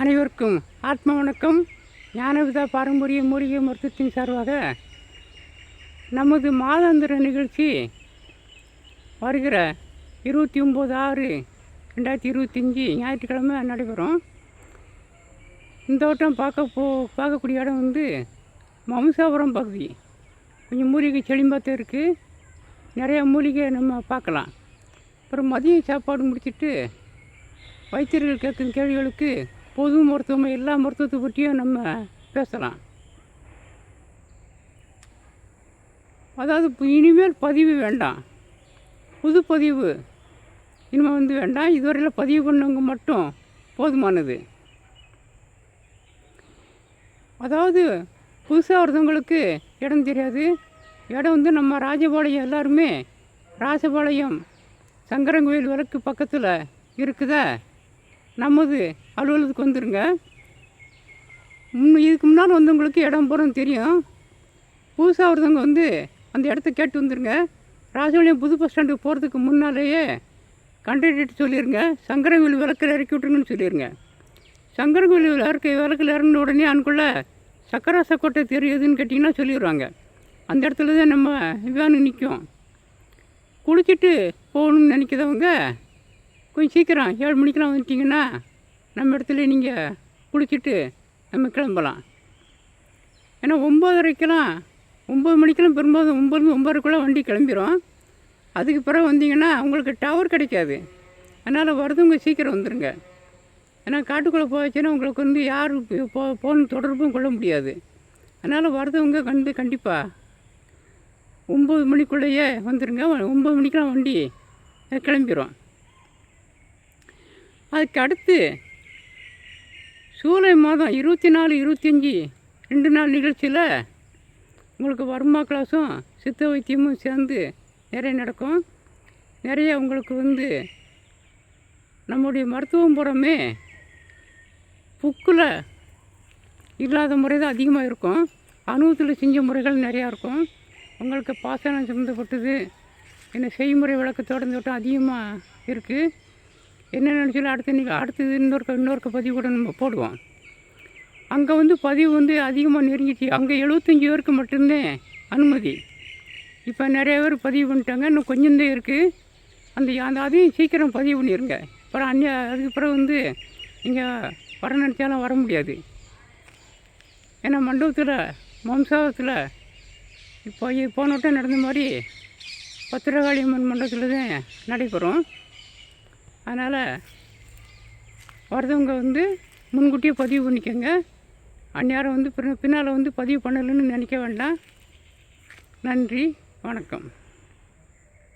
அனைவருக்கும் ஆத்ம வணக்கம். ஞானவிதா பாரம்பரிய மூலிகை மருத்துவத்தின் சார்பாக நமது மாதாந்திர நிகழ்ச்சி வருகிற இருபத்தி ஒம்பது ஆறு ரெண்டாயிரத்தி இருபத்தஞ்சி ஞாயிற்றுக்கிழமை நடைபெறும். இந்த வட்டம் பார்க்க போ பார்க்கக்கூடிய இடம் வந்து மம்சாபுரம் பகுதி. கொஞ்சம் மூலிகை செழிம்பாத்தான் இருக்குது நிறையா மூலிகை நம்ம பார்க்கலாம். அப்புறம் மதியம் சாப்பாடு முடிச்சிட்டு வைத்தியர்கள் கேட்கும் கேள்விகளுக்கு பொது மருத்துவம் எல்லா மருத்துவத்தை பற்றியும் நம்ம பேசலாம். அதாவது இப்போ இனிமேல் பதிவு வேண்டாம். புது பதிவு. இனிமேல் வந்து வேண்டாம். இதுவரையில் பதிவு பண்ணவங்க மட்டும் போதுமானது. அதாவது புதுசாக ஒருத்தவங்களுக்கு இடம் தெரியாது. இடம் வந்து நம்ம ராஜபாளையம் எல்லாருமே ராஜபாளையம் சங்கரங்கோயில் விளக்கு பக்கத்தில் இருக்குதா? நமது அலுவலகத்துக்கு வந்துடுங்க முன்ன இதுக்கு முன்னால் வந்தவங்களுக்கு இடம் போகிறோம் தெரியும். புதுசாக ஒருத்தவங்க வந்து அந்த இடத்த கேட்டு வந்துருங்க. ராஜபாளையம் புது பஸ் ஸ்டாண்டுக்கு போகிறதுக்கு முன்னாலேயே கண்டக்டர்கிட்ட சொல்லிடுங்க சங்கரங்கோயில் விளக்கில் இறக்கி விட்ருங்கன்னு சொல்லிடுங்க சங்கரங்கோயில் விளக்கு விளக்கில் இறங்கின உடனே அனுக்குள்ளே சக்கராச கோட்டை தெரியுதுன்னு கேட்டிங்கன்னா சொல்லிடுவாங்க அந்த இடத்துல தான் நம்ம வேனு நிற்கும் குளிச்சுட்டு போகணும்னு நினைக்கிறவங்க கொஞ்சம் சீக்கிரம் ஏழு மணிக்கெலாம் வந்துட்டிங்கன்னா நம்ம இடத்துல நீங்கள் குளிச்சுட்டு நம்ம கிளம்பலாம். ஏன்னா ஒம்பதரைக்கெல்லாம் ஒம்பது மணிக்கெல்லாம் பெரும்பாலும் ஒம்பது ஒம்பதுக்குள்ளே வண்டி கிளம்பிரும். அதுக்கு பிறகு வந்தீங்கன்னா உங்களுக்கு டவர் கிடைக்காது. அதனால் வரதுங்க சீக்கிரம் வந்துடுங்க ஏன்னா காட்டுக்குள்ளே போச்சுன்னா உங்களுக்கு வந்து யார் போ ஃபோன் தொடர்பும் கொள்ள முடியாது. அதனால் வரதவங்க கண்டு கண்டிப்பாக ஒம்பது மணிக்குள்ளேயே வந்துடுங்க ஒம்பது மணிக்கெலாம் வண்டி கிளம்பிரும். அதுக்கு அடுத்து ஜூலை மாதம் இருபத்தி நாலு இருபத்தஞ்சி ரெண்டு நாள் நிகழ்ச்சியில் உங்களுக்கு வர்மா கிளாஸும் சித்த வைத்தியமும் சேர்ந்து நிறைய நடக்கும். நிறைய உங்களுக்கு வந்து நம்முடைய மருத்துவம் புறமே புக்கில் இல்லாத முறை தான் அதிகமாக இருக்கும். அனுபவத்தில் செஞ்ச முறைகள் நிறையா இருக்கும். உங்களுக்கு பாசனம் சம்மந்தப்பட்டது என்ன செய்முறை விளக்கத்தோடு இந்த அதிகமாக இருக்குது என்ன நினச்சாலும் அடுத்து நீங்கள் அடுத்தது இன்னொருக்க இன்னொருக்க பதிவு கூட நம்ம போடுவோம். அங்கே வந்து பதிவு வந்து அதிகமாக நெருங்கிச்சு. அங்கே எழுபத்தஞ்சி பேருக்கு மட்டும்தான் அனுமதி. இப்போ நிறைய பேர் பதிவு பண்ணிட்டாங்க. இன்னும் கொஞ்சம் தான் இருக்குது அந்த அந்த அதையும் சீக்கிரம் பதிவு பண்ணிடுங்க அப்புறம் அந்நிய அதுக்கு பிறகு வந்து நீங்கள் வர நினச்சாலும் வர முடியாது. ஏன்னா மண்டபத்தில் மம்சாவத்தில் இப்போ போன வட்டம் நடந்த மாதிரி பத்திரகாளி அம்மன் மண்டபத்தில் தான் நடைபெறும். அதனால் வரதவங்க வந்து முன்கூட்டியே பதிவு பண்ணிக்கோங்க. அந்நேரம் வந்து பின்னால் வந்து பதிவு பண்ணலைன்னு நினைக்க வேண்டாம். நன்றி வணக்கம்.